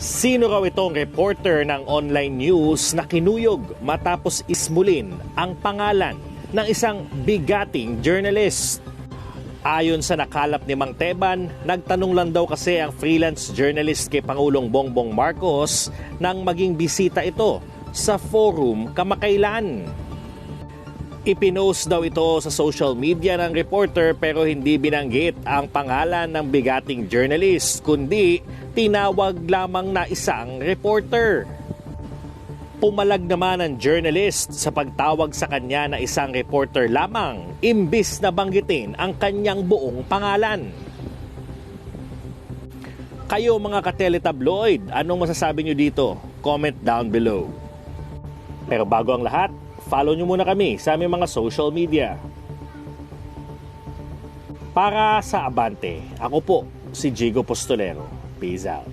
Sino raw itong reporter ng online news na kinuyog matapos ismulin ang pangalan ng isang bigating journalist? Ayon sa nakalap ni Mang Teban, nagtanong lang daw kasi ang freelance journalist kay Pangulong Bongbong Marcos nang maging bisita ito sa forum kamakailan. Ipinost daw ito sa social media ng reporter pero hindi binanggit ang pangalan ng bigating journalist kundi tinawag lamang na isang reporter. Pumalag naman ang journalist sa pagtawag sa kanya na isang reporter lamang imbis na banggitin ang kanyang buong pangalan. Kayo mga kateletabloid, anong masasabi nyo dito? Comment down below. Pero bago ang lahat, follow nyo muna kami sa aming mga social media. Para sa Abante, ako po si Jigo Postolero. Peace out.